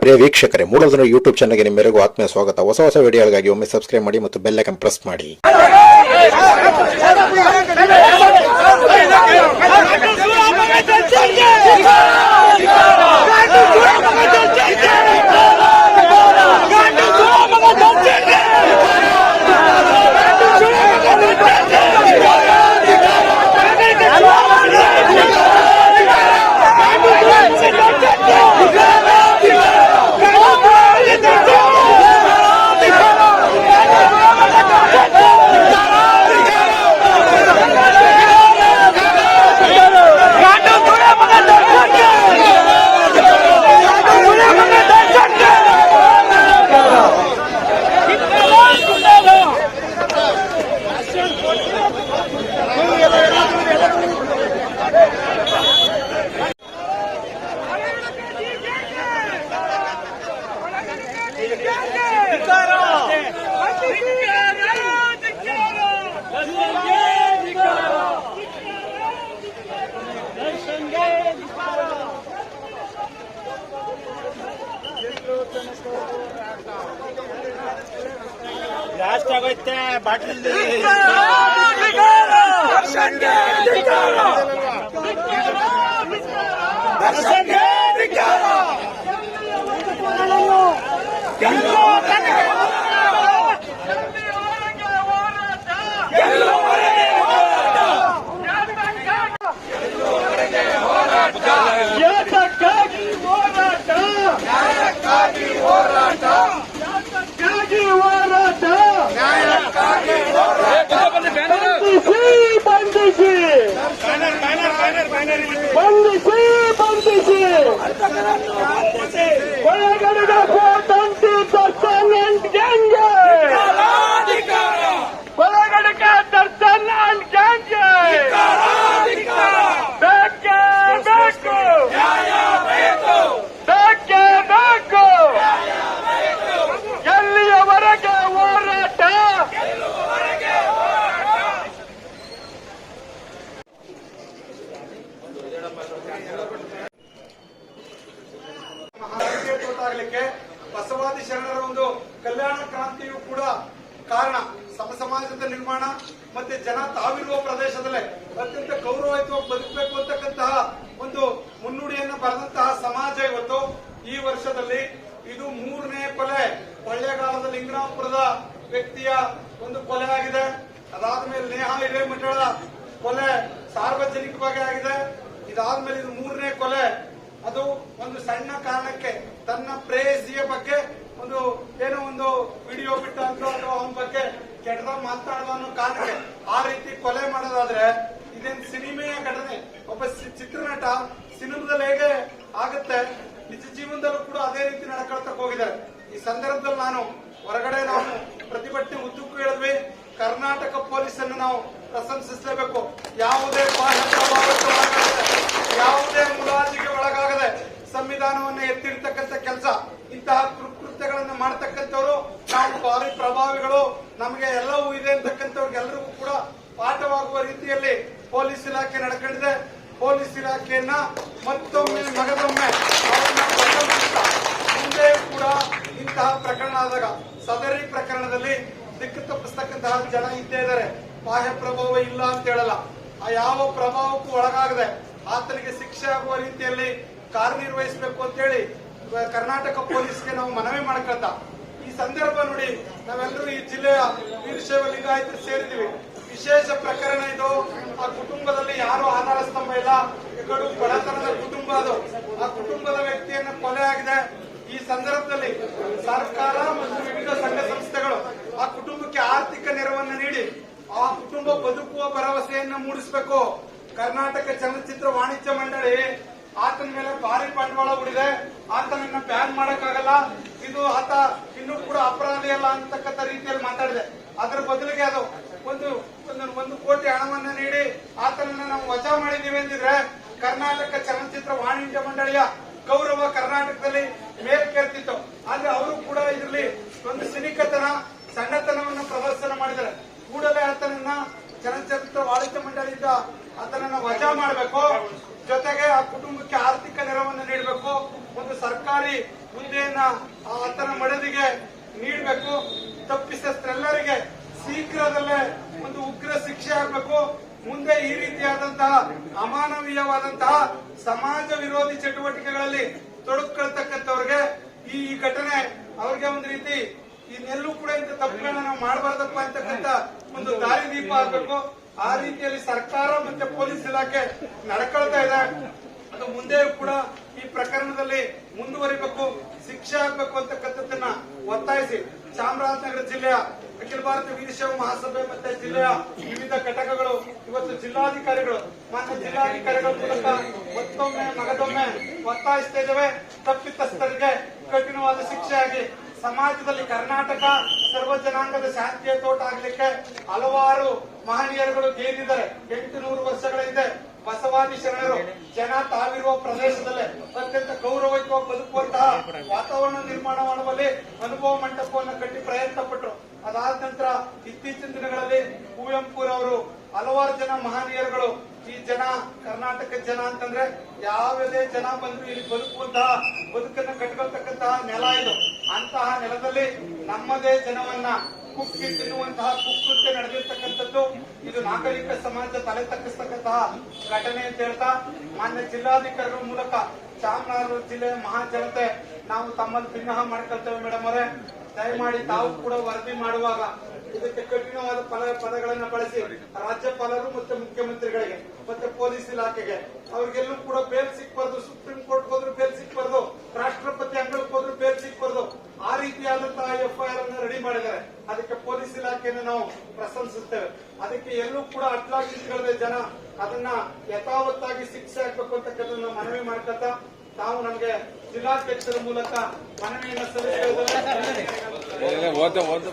ಪ್ರಿಯ ವೀಕ್ಷಕರೇ ಮೂಲಧನ ಯೂಟ್ಯೂಬ್ ಚಾನಲ್ಗೆ ನಿಮ್ಮೆಲ್ಲರಿಗೂ ಆತ್ಮೀಯ ಸ್ವಾಗತ. ಹೊಸ ಹೊಸ ವಿಡಿಯೋಗಳಿಗಾಗಿ ಒಮ್ಮೆ ಸಬ್ಸ್ಕ್ರೈಬ್ ಮಾಡಿ ಮತ್ತು ಬೆಲ್ ಐಕನ್ ಪ್ರೆಸ್ ಮಾಡಿ. ಆಗೋಯ್ತೆ ಗೌರವಯುತವಾಗಿ ಬದುಕಬೇಕು ಅಂತಕ್ಕಂತಹ ಒಂದು ಮುನ್ನುಡಿಯನ್ನ ಬರೆದಂತಹ ಸಮಾಜ ಇವತ್ತು ಈ ವರ್ಷದಲ್ಲಿ ಇದು ಮೂರನೇ ಕೊಲೆ. ಕೊಳ್ಳೇಗಾಲದ ಲಿಂಗರಾಮಪುರದ ವ್ಯಕ್ತಿಯ ಒಂದು ಕೊಲೆ ಆಗಿದೆ. ಅದಾದ್ಮೇಲೆ ನೇಹಾ ಹಿರೇಮಠಳ ಕೊಲೆ ಸಾರ್ವಜನಿಕವಾಗಿ ಆಗಿದೆ. ಇದಾದ್ಮೇಲೆ ಇದು ಮೂರನೇ ಕೊಲೆ. ಅದು ಒಂದು ಸಣ್ಣ ಕಾರಣಕ್ಕೆ, ತನ್ನ ಪ್ರೇಯಸಿಯ ಬಗ್ಗೆ ಒಂದು ಏನೋ ಒಂದು ವಿಡಿಯೋ ಬಿಟ್ಟ ಅಂತ ಅಥವಾ ಅವನ ಬಗ್ಗೆ ಕೆಟ್ಟದಾಗ ಮಾತಾಡುವ ಅನ್ನೋ ಕಾರಣಕ್ಕೆ ಆ ರೀತಿ ಕೊಲೆ ಮಾಡೋದಾದ್ರೆ ಇದೇನ್ ಸಿನಿಮೆಯ ಘಟನೆ ಒಬ್ಬ ಚಿತ್ರನಟ ಸಿನಿಮಾದಲ್ಲಿ ಹೇಗೆ ಆಗುತ್ತೆ, ನಿಜ ಜೀವನದಲ್ಲೂ ಕೂಡ ಅದೇ ರೀತಿ ನಡ್ಕೊಳ್ತಕ್ ಹೋಗಿದ್ದಾರೆ ಈ ಸಂದರ್ಭದಲ್ಲಿ ನಾನು ಹೊರಗಡೆ ನಾವು ಪ್ರತಿಭಟನೆ ಉದ್ದಕ್ಕೂ ಹೇಳಿದ್ವಿ, ಕರ್ನಾಟಕ ಪೊಲೀಸನ್ನು ನಾವು ಪ್ರಶಂಸಿಸಲೇಬೇಕು. ಯಾವುದೇ ಯಾವುದೇ ಮುಲಾಜಿಗೆ ಒಳಗಾಗದೆ ಸಂವಿಧಾನವನ್ನು ಎತ್ತಿರ್ತಕ್ಕಂಥ ಕೆಲಸ. ಇಂತಹ ಕೃತ್ಯಗಳನ್ನು ಮಾಡ್ತಕ್ಕಂಥವ್ರು, ನಾವು ಭಾರಿ ಪ್ರಭಾವಿಗಳು, ನಮಗೆ ಎಲ್ಲವೂ ಇದೆ ಅಂತಕ್ಕಂಥವ್ರಿಗೆಲ್ಲರಿಗೂ ಕೂಡ ಪಾಠವಾಗುವ ರೀತಿಯಲ್ಲಿ ಪೊಲೀಸ್ ಇಲಾಖೆ ನಡ್ಕೊಂಡಿದೆ. ಪೊಲೀಸ್ ಇಲಾಖೆಯನ್ನ ಮತ್ತೊಮ್ಮೆ ಮಗದೊಮ್ಮೆ ಮುಂದೆ ಕೂಡ ಇಂತಹ ಪ್ರಕರಣ ಆದಾಗ ಸದರಿ ಪ್ರಕರಣದಲ್ಲಿ ದಿಕ್ಕು ತಪ್ಪಿಸ್ತಕ್ಕಂತಹ ಜನ ಇದ್ದೇ ಇದ್ದಾರೆ. ಬಾಹ್ಯ ಪ್ರಭಾವ ಇಲ್ಲ ಅಂತ ಹೇಳಲ್ಲ. ಆ ಯಾವ ಪ್ರಭಾವಕ್ಕೂ ಒಳಗಾಗದೆ ಆತನಿಗೆ ಶಿಕ್ಷೆ ಆಗುವ ರೀತಿಯಲ್ಲಿ ಕಾರ್ಯನಿರ್ವಹಿಸಬೇಕು ಅಂತೇಳಿ ಕರ್ನಾಟಕ ಪೊಲೀಸ್ಗೆ ನಾವು ಮನವಿ ಮಾಡ್ಕೊಳ್ತಾ. ಈ ಸಂದರ್ಭ ನೋಡಿ ನಾವೆಲ್ಲರೂ ಈ ಜಿಲ್ಲೆಯ ವೀರಶೈವ ಲಿಂಗಾಯತ ಸೇರಿದೀವಿ ವಿಶೇಷ ಪ್ರಕರಣ ಇದು. ಆ ಕುಟುಂಬದಲ್ಲಿ ಯಾರು ಆಧಾರ ಸ್ತಂಭ ಇಲ್ಲ ಕಡು ಬಡತನದ ಕುಟುಂಬ ಅದು. ಆ ಕುಟುಂಬದ ವ್ಯಕ್ತಿಯನ್ನ ಕೊಲೆ ಆಗಿದೆ. ಈ ಸಂದರ್ಭದಲ್ಲಿ ಸರ್ಕಾರ ಮತ್ತು ವಿವಿಧ ಸಂಘ ಸಂಸ್ಥೆಗಳು ಆ ಕುಟುಂಬಕ್ಕೆ ಆರ್ಥಿಕ ನೆರವನ್ನು ನೀಡಿ ಆ ಕುಟುಂಬ ಬದುಕುವ ಭರವಸೆಯನ್ನ ಮೂಡಿಸಬೇಕು. ಕರ್ನಾಟಕ ಚಲನಚಿತ್ರ ವಾಣಿಜ್ಯ ಮಂಡಳಿ ಆತನ ಮೇಲೆ ಭಾರಿ ಬಂಡವಾಳ ಹೂಡಿದೆ. ಆತನನ್ನ ಬ್ಯಾನ್ ಮಾಡಕ್ಕಾಗಲ್ಲ. ಇದು ಆತ ಇನ್ನೂ ಕೂಡ ಅಪರಾಧಿ ಅಲ್ಲ ಅಂತಕ್ಕಂಥ ರೀತಿಯಲ್ಲಿ ಮಾತಾಡಿದೆ. ಅದರ ಬದಲಿಗೆ ಅದು ಒಂದು ಒಂದು ಒಂದು ಕೋಟಿ ಹಣವನ್ನು ನೀಡಿ ಆತನನ್ನ ನಾವು ವಜಾ ಮಾಡಿದ್ದೀವಿ ಅಂದಿದ್ರೆ ಕರ್ನಾಟಕ ಚಲನಚಿತ್ರ ವಾಣಿಜ್ಯ ಮಂಡಳಿಯ ಗೌರವ ಕರ್ನಾಟಕದಲ್ಲಿ ಮೇಲ್ಕೇರ್ತಿತ್ತು. ಆದ್ರೆ ಅವರು ಕೂಡ ಇದರಲ್ಲಿ ಒಂದು ಸಿನಿಕತನ, ಸಣ್ಣತನವನ್ನು ಪ್ರದರ್ಶನ ಮಾಡಿದ್ದಾರೆ. ಕೂಡಲೇ ಆತನನ್ನ ಚಲನಚಿತ್ರ ವಾಣಿಜ್ಯ ಮಂಡಳಿಯಿಂದ ಆತನನ್ನ ವಜಾ ಮಾಡಬೇಕು. ಜೊತೆಗೆ ಆ ಕುಟುಂಬಕ್ಕೆ ಆರ್ಥಿಕ ನೆರವನ್ನು ನೀಡಬೇಕು. ಒಂದು ಸರ್ಕಾರಿ ಹುದ್ದೆಯನ್ನ ಆ ಆತನ ಮಡದಿಗೆ ನೀಡಬೇಕು. ತಪ್ಪಿಸರೆಲ್ಲರಿಗೆ ಶೀಘ್ರದಲ್ಲೇ ಒಂದು ಉಗ್ರ ಶಿಕ್ಷೆ ಆಗಬೇಕು. ಮುಂದೆ ಈ ರೀತಿಯಾದಂತಹ ಅಮಾನವೀಯವಾದಂತಹ ಸಮಾಜ ವಿರೋಧಿ ಚಟುವಟಿಕೆಗಳಲ್ಲಿ ತೊಡಗಿಕೊಳ್ತಕ್ಕಂಥವ್ರಿಗೆ ಈ ಘಟನೆ ಅವ್ರಿಗೆ ಒಂದು ರೀತಿ ಇನ್ನೆಲ್ಲೂ ಕೂಡ ಇಂಥ ತಪ್ಪುಗಳನ್ನ ನಾವು ಮಾಡಬಾರ್ದಪ್ಪ ಅಂತಕ್ಕಂಥ ಒಂದು ದಾರಿದೀಪ ಆಗಬೇಕು. ಆ ರೀತಿಯಲ್ಲಿ ಸರ್ಕಾರ ಮತ್ತೆ ಪೊಲೀಸ್ ಇಲಾಖೆ ನಡ್ಕೊಳ್ತಾ ಇದೆ. ಅದು ಮುಂದೆ ಕೂಡ ಈ ಪ್ರಕರಣದಲ್ಲಿ ಮುಂದುವರಿಬೇಕು, ಶಿಕ್ಷೆ ಆಗ್ಬೇಕು ಅಂತಕ್ಕಂಥದ್ದನ್ನ ಒತ್ತಾಯಿಸಿ. ಚಾಮರಾಜನಗರ ಜಿಲ್ಲೆಯ ಅಖಿಲ ಭಾರತ ವೀರಶೈವ ಮಹಾಸಭೆ ಮತ್ತೆ ಜಿಲ್ಲೆಯ ವಿವಿಧ ಘಟಕಗಳು, ಇವತ್ತು ಜಿಲ್ಲಾಧಿಕಾರಿಗಳು, ಮಾನ್ಯ ಜಿಲ್ಲಾಧಿಕಾರಿಗಳ ಮೂಲಕ ಮತ್ತೊಮ್ಮೆ, ಮಗದೊಮ್ಮೆ ಒತ್ತಾಯಿಸ್ತಾ ಇದ್ದೇವೆ. ತಪ್ಪಿತಸ್ಥರಿಗೆ ಕಠಿಣವಾದ ಶಿಕ್ಷೆಯಾಗಿ ಸಮಾಜದಲ್ಲಿ ಕರ್ನಾಟಕ ಸರ್ವ ಜನಾಂಗದ ಶಾಂತಿಯ ತೋಟ ಆಗ್ಲಿಕ್ಕೆ ಹಲವಾರು ಮಹನೀಯರುಗಳು ಗೇರಿದ್ದಾರೆ. ಎಂಟು ನೂರು ವರ್ಷಗಳ ಹಿಂದೆ ಬಸವಾದಿ ಶರಣರು, ಜನ ತಾವಿರುವ ಪ್ರದೇಶದಲ್ಲೇ ಅತ್ಯಂತ ಗೌರವಯುತವಾಗಿ ಬದುಕುವಂತಹ ವಾತಾವರಣ ನಿರ್ಮಾಣ ಮಾಡುವಲ್ಲಿ ಅನುಭವ ಮಂಟಪವನ್ನು ಕಟ್ಟಿ ಪ್ರಯತ್ನ ಪಟ್ಟರು ಅದಾದ ನಂತರ ಇತ್ತೀಚಿನ ದಿನಗಳಲ್ಲಿ ಕುವೆಂಪುರವರು ಹಲವಾರು ಜನ ಮಹನೀಯರುಗಳು, ಈ ಜನ, ಕರ್ನಾಟಕ ಜನ ಅಂತಂದ್ರೆ ಯಾವುದೇ ಜನ ಬಂದ್ರು ಇಲ್ಲಿ ಬದುಕುವಂತಹ, ಬದುಕನ್ನು ಕಟ್ಕೊಳ್ತಕ್ಕಂತಹ ನೆಲ ಇದು. ಅಂತಹ ನೆಲದಲ್ಲಿ ನಮ್ಮದೇ ಜನವನ್ನ ಕುಕ್ಕಿ ತಿನ್ನುವಂತಹ ಕುಕೃತ್ಯ ನಡೆದಿರ್ತಕ್ಕಂಥದ್ದು. ಇದು ನಾಗರಿಕ ಸಮಾಜ ತಲೆ ತಗ್ಗಿಸ್ತಕ್ಕಂತಹ ಘಟನೆ ಅಂತ ಹೇಳ್ತಾ, ಮಾನ್ಯ ಜಿಲ್ಲಾಧಿಕಾರಿಗಳ ಮೂಲಕ ಚಾಮರಾಜನಗರ ಜಿಲ್ಲೆಯ ಮಹಾಜನತೆ ನಾವು ತಮ್ಮಲ್ಲಿ ಭಿನ್ನಹ ಮಾಡ್ಕೊಳ್ತೇವೆ ಮೇಡಮ್ ಅವರೇ. ದಯಮಾಡಿ ತಾವು ಕೂಡ ವರದಿ ಮಾಡುವಾಗ ಇದಕ್ಕೆ ಕಠಿಣವಾದ ಪದ ಪದಗಳನ್ನ ಬಳಸಿ ರಾಜ್ಯಪಾಲರು ಮತ್ತೆ ಮುಖ್ಯಮಂತ್ರಿಗಳಿಗೆ ಮತ್ತೆ ಪೊಲೀಸ್ ಇಲಾಖೆಗೆ ಅವ್ರಿಗೆಲ್ಲೂ ಕೂಡ ಬೇಲ್ ಸಿಕ್ಬಾರ್ದು, ಸುಪ್ರೀಂ ಕೋರ್ಟ್ ಹೋದ್ರು ಬೇಲ್ ಸಿಕ್ಬಾರ್ದು, ರಾಷ್ಟ್ರಪತಿ ಅಂಗಳಕ್ಕೆ ಹೋದ್ರು ಬೇಲ್ ಸಿಕ್ಬಾರ್ದು. ಆ ರೀತಿಯಾದಂತಹ ಎಫ್ಐಆರ್ ಅನ್ನು ರೆಡಿ ಮಾಡಿದ್ದಾರೆ. ಅದಕ್ಕೆ ಪೊಲೀಸ್ ಇಲಾಖೆಯನ್ನು ನಾವು ಪ್ರಶಂಸಿಸ್ತೇವೆ. ಅದಕ್ಕೆ ಎಲ್ಲೂ ಕೂಡ ಅಟ್ಲಾಗಿಗಳದೆ ಜನ ಅದನ್ನ ಯಥಾವತ್ತಾಗಿ ಶಿಕ್ಷೆ ಆಗ್ಬೇಕು ಅಂತಕ್ಕಂಥದ್ದನ್ನ ಮನವಿ ಮಾಡ್ಕೊತಾ ತಾವು ನಮಗೆ ಜಿಲ್ಲಾಧ್ಯಕ್ಷರ ಮೂಲಕ ಮನವಿಯನ್ನು ಸಲ್ಲಿಸಿದ್ದಾರೆ ಓದ ಓದ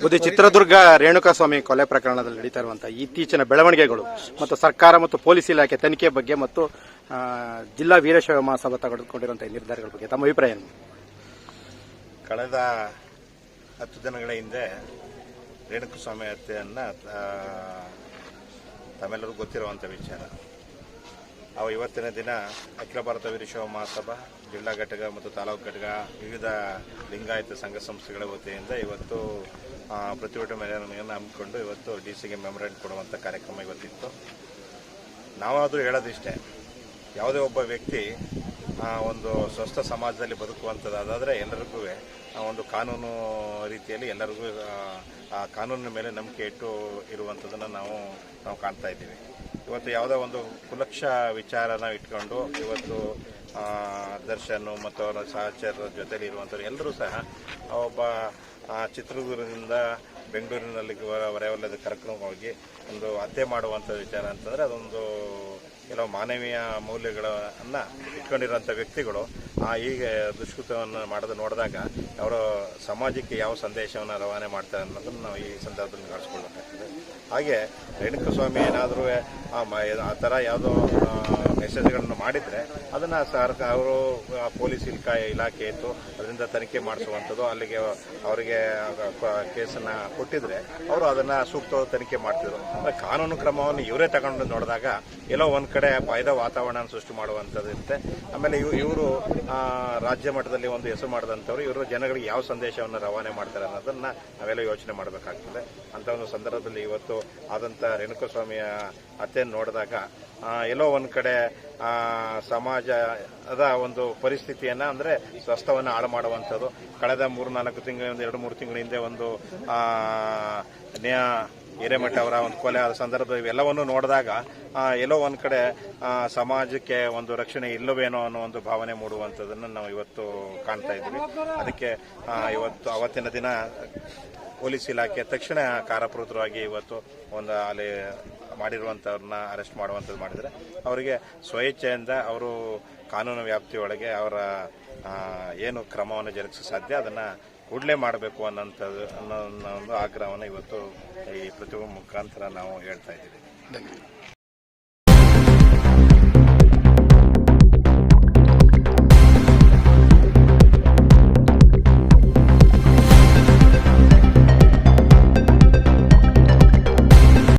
ಬುದ್ಧಿ ಚಿತ್ರದುರ್ಗ ರೇಣುಕಾಸ್ವಾಮಿ ಕೊಲೆ ಪ್ರಕರಣದಲ್ಲಿ ನಡೀತಾ ಇರುವಂತಹ ಇತ್ತೀಚಿನ ಬೆಳವಣಿಗೆಗಳು ಮತ್ತು ಸರ್ಕಾರ ಮತ್ತು ಪೊಲೀಸ್ ಇಲಾಖೆ ತನಿಖೆ ಬಗ್ಗೆ ಮತ್ತು ಜಿಲ್ಲಾ ವೀರಶೈವ ಮಹಾಸಭಾ ತೆಗೆದುಕೊಂಡಿರುವಂತಹ ನಿರ್ಧಾರಗಳ ಬಗ್ಗೆ ತಮ್ಮ ಅಭಿಪ್ರಾಯ ಏನು? ಕಳೆದ ಹತ್ತು ದಿನಗಳ ಹಿಂದೆ ರೇಣುಕಸ್ವಾಮಿ ಹತ್ಯೆಯನ್ನು ತಮ್ಮೆಲ್ಲರಿಗೂ ಗೊತ್ತಿರುವಂಥ ವಿಚಾರ. ಅವು ಇವತ್ತಿನ ದಿನ ಅಖಿಲ ಭಾರತ ವೀರಶೈವ ಮಹಾಸಭಾ, ಜಿಲ್ಲಾ ಘಟಕ ಮತ್ತು ತಾಲೂಕು ಘಟಕ ವಿವಿಧ ಲಿಂಗಾಯತ ಸಂಘ ಸಂಸ್ಥೆಗಳ ವತಿಯಿಂದ ಇವತ್ತು ಪ್ರತಿಭಟನೆ ಮೆರವಣಿಗೆಯನ್ನು ಹಮ್ಮಿಕೊಂಡು ಇವತ್ತು ಡಿ ಸಿಗೆ ಮೆಮೊರೇಟ್ ಕೊಡುವಂಥ ಕಾರ್ಯಕ್ರಮ ಇವತ್ತಿತ್ತು. ನಾವಾದರೂ ಹೇಳೋದಿಷ್ಟೇ, ಯಾವುದೇ ಒಬ್ಬ ವ್ಯಕ್ತಿ ಒಂದು ಸ್ವಸ್ಥ ಸಮಾಜದಲ್ಲಿ ಬದುಕುವಂಥದ್ದಾದರೆ ಎಲ್ಲರಿಗೂ ಒಂದು ಕಾನೂನು ರೀತಿಯಲ್ಲಿ ಎಲ್ಲರಿಗೂ, ಆ ಕಾನೂನಿನ ಮೇಲೆ ನಂಬಿಕೆ ಇಟ್ಟು ಇರುವಂಥದ್ದನ್ನು ನಾವು ನಾವು ಕಾಣ್ತಾ ಇದ್ದೀವಿ. ಇವತ್ತು ಯಾವುದೋ ಒಂದು ಕುಲಕ್ಷ ವಿಚಾರನ ಇಟ್ಕೊಂಡು ಇವತ್ತು ದರ್ಶನ್ ಮತ್ತು ಅವರ ಸಹಚರರ ಜೊತೆಲಿ ಇರುವಂಥವ್ರು ಎಲ್ಲರೂ ಸಹ ಒಬ್ಬ ಚಿತ್ರದುರ್ಗದಿಂದ ಬೆಂಗಳೂರಿನಲ್ಲಿ ಹೊರವಲ್ಲದ ಕರ್ಕೊಂಡು ಹೋಗಿ ಒಂದು ಹತ್ಯೆ ಮಾಡುವಂಥ ವಿಚಾರ ಅಂತಂದರೆ ಅದೊಂದು ಕೆಲವು ಮಾನವೀಯ ಮೌಲ್ಯಗಳನ್ನ ಇಟ್ಕೊಂಡಿರುವಂಥ ವ್ಯಕ್ತಿಗಳು ಆ ಈಗ ದುಷ್ಕೃತವನ್ನು ಮಾಡೋದು, ನೋಡಿದಾಗ ಅವರು ಸಮಾಜಕ್ಕೆ ಯಾವ ಸಂದೇಶವನ್ನು ರವಾನೆ ಮಾಡ್ತಾರೆ ಅನ್ನೋದನ್ನು ನಾವು ಈ ಸಂದರ್ಭದಲ್ಲಿ ಕಾಣಿಸ್ಕೊಳ್ಬೇಕಾಗ್ತದೆ ಹಾಗೆ ರೇಣುಕಸ್ವಾಮಿ ಏನಾದರೂ, ಆ ಥರ ಯಾವುದೋ ಮೆಸೇಜ್ಗಳನ್ನು ಮಾಡಿದರೆ ಅದನ್ನು ಸರ್ಕಾರ ಅವರು ಪೊಲೀಸ್ ಇಲಾಖೆ ಇಲಾಖೆ ಇತ್ತು. ಅದರಿಂದ ತನಿಖೆ ಮಾಡಿಸುವಂಥದ್ದು. ಅಲ್ಲಿಗೆ ಅವರಿಗೆ ಕೇಸನ್ನು ಕೊಟ್ಟಿದ್ರೆ ಅವರು ಅದನ್ನು ಸೂಕ್ತವಾದ ತನಿಖೆ ಮಾಡ್ತಿದ್ರು. ಕಾನೂನು ಕ್ರಮವನ್ನು ಇವರೇ ತಗೊಂಡು ನೋಡಿದಾಗ ಎಲ್ಲೋ ಒಂದು ಕಡೆ ಭಯದ ವಾತಾವರಣ ಸೃಷ್ಟಿ ಮಾಡುವಂಥದ್ದು ಇರುತ್ತೆ. ಆಮೇಲೆ ಇವ್, ಇವರು ರಾಜ್ಯ ಮಟ್ಟದಲ್ಲಿ ಒಂದು ಹೆಸರು ಮಾಡಿದಂಥವ್ರು, ಇವರು ಜನಗಳಿಗೆ ಯಾವ ಸಂದೇಶವನ್ನು ರವಾನೆ ಮಾಡ್ತಾರೆ ಅನ್ನೋದನ್ನ ನಾವೆಲ್ಲ ಯೋಚನೆ ಮಾಡಬೇಕಾಗ್ತದೆ. ಅಂತ ಒಂದು ಸಂದರ್ಭದಲ್ಲಿ ಇವತ್ತು ಆದಂಥ ರೇಣುಕಸ್ವಾಮಿಯ ಹತ್ಯೆಯನ್ನು ನೋಡಿದಾಗ ಎಲ್ಲೋ ಒಂದು ಕಡೆ ಸಮಾಜದ ಒಂದು ಪರಿಸ್ಥಿತಿಯನ್ನ ಅಂದ್ರೆ ಸ್ವಸ್ಥವನ್ನ ಹಾಳು ಮಾಡುವಂಥದ್ದು. ಕಳೆದ ಮೂರು ನಾಲ್ಕು ತಿಂಗಳಿಂದ ಒಂದು ಎರಡು ಮೂರು ತಿಂಗಳ ಹಿಂದೆ ಒಂದು ನ್ಯಾ ಹಿರೇಮಠ ಅವರ ಒಂದು ಕೊಲೆ ಆದ ಸಂದರ್ಭ ಇವೆಲ್ಲವನ್ನು ನೋಡಿದಾಗ ಎಲ್ಲೋ ಒಂದು ಕಡೆ ಸಮಾಜಕ್ಕೆ ಒಂದು ರಕ್ಷಣೆ ಇಲ್ಲವೇನೋ ಅನ್ನೋ ಒಂದು ಭಾವನೆ ಮೂಡುವಂಥದ್ದನ್ನು ನಾವು ಇವತ್ತು ಕಾಣ್ತಾ ಇದ್ದೀವಿ. ಅದಕ್ಕೆ ಇವತ್ತು ಅವತ್ತಿನ ದಿನ ಪೊಲೀಸ್ ಇಲಾಖೆ ತಕ್ಷಣ ಕಾರಾಪೃತರಾಗಿ ಇವತ್ತು ಒಂದು ಅಲ್ಲಿ ಮಾಡಿರುವಂಥವ್ರನ್ನ ಅರೆಸ್ಟ್ ಮಾಡುವಂಥದ್ದು ಮಾಡಿದರೆ ಅವರಿಗೆ ಸ್ವಇಚ್ಛೆಯಿಂದ ಅವರು ಕಾನೂನು ವ್ಯಾಪ್ತಿಯೊಳಗೆ ಅವರ ಏನು ಕ್ರಮವನ್ನು ಜರುಗಿಸ ಸಾಧ್ಯ, ಅದನ್ನು ಕೂಡಲೇ ಮಾಡಬೇಕು ಅನ್ನೋಂಥದ್ದು ಅನ್ನೋ ಒಂದು ಆಗ್ರಹವನ್ನು ಇವತ್ತು ಈ ಪ್ರತಿಭೆ ಮುಖಾಂತರ ನಾವು ಹೇಳ್ತಾ ಇದ್ದೀವಿ.